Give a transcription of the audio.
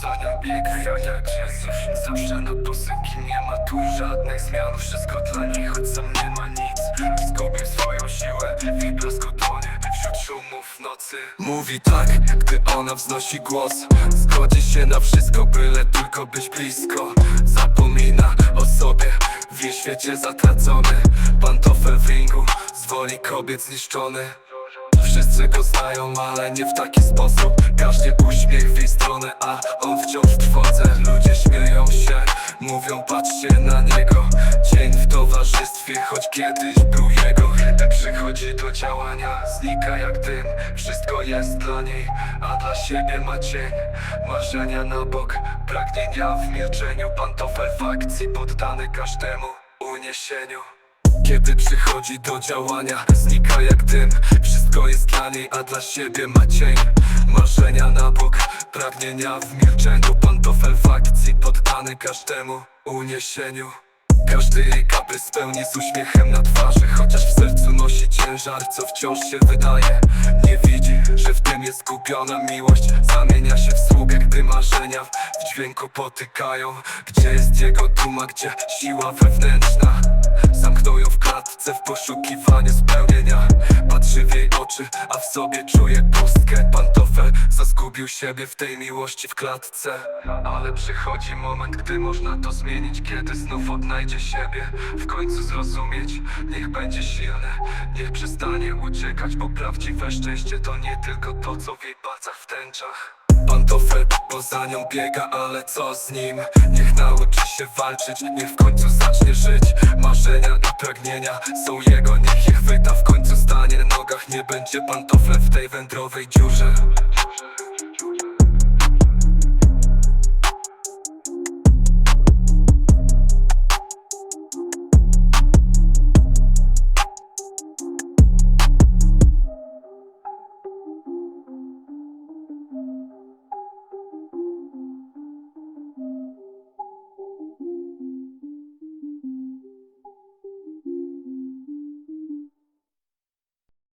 za nią biega ja jak Jezus Zawsze na posyki nie ma tu żadnych zmian. Wszystko dla niej, choć sam nie ma nic. Zgubił swoją siłę jej blasku dłonie Wśród szumów nocy. Mówi tak, gdy ona wznosi głos. Zgodzi się na wszystko, byle tylko być blisko. Zapomina o sobie w jej świecie zatracony. Pantofel w ringu, z woli kobiet zniszczony Wszyscy go znają, ale nie w taki sposób. Każdy uśmiech w jej stronę, a on wciąż w Ludzie śmieją się, mówią patrzcie na niego. Dzień w towarzystwie, choć kiedyś był jego. Gdy przychodzi do działania, znika jak dym. Wszystko jest dla niej, a dla siebie ma cień. Marzenia na bok, pragnienia w milczeniu. Pantofel w akcji, poddany każdemu uniesieniu. Kiedy przychodzi do działania, znika jak dym A dla siebie ma cień Marzenia na bok, pragnienia w milczeniu. Pantofel w akcji, poddany każdemu uniesieniu. Każdy jej kaprys spełni z uśmiechem na twarzy. Chociaż w sercu nosi ciężar, co wciąż się wydaje. Nie widzi, że w tym jest skupiona miłość. Zamienia się w sługę, gdy marzenia w dźwięku potykają. Gdzie jest jego duma, gdzie siła wewnętrzna Zamknął ją w klatce w poszukiwaniu spełnienia. Patrzy w jej oczy, a w sobie czuje pustkę. Pantofel zasgubił siebie w tej miłości w klatce. Ale przychodzi moment, gdy można to zmienić Kiedy znów odnajdzie siebie, w końcu zrozumieć Niech będzie silny, niech przestanie uciekać Bo prawdziwe szczęście to nie tylko to, co w jej palcach w tęczach Pantofel poza nią biega, ale co z nim? Niech nauczy się walczyć, niech w końcu zacznie żyć. Marzenia i pragnienia są jego, niech je chwyta W końcu stanie na nogach, nie będzie pantoflem w tej wędrowej dziurze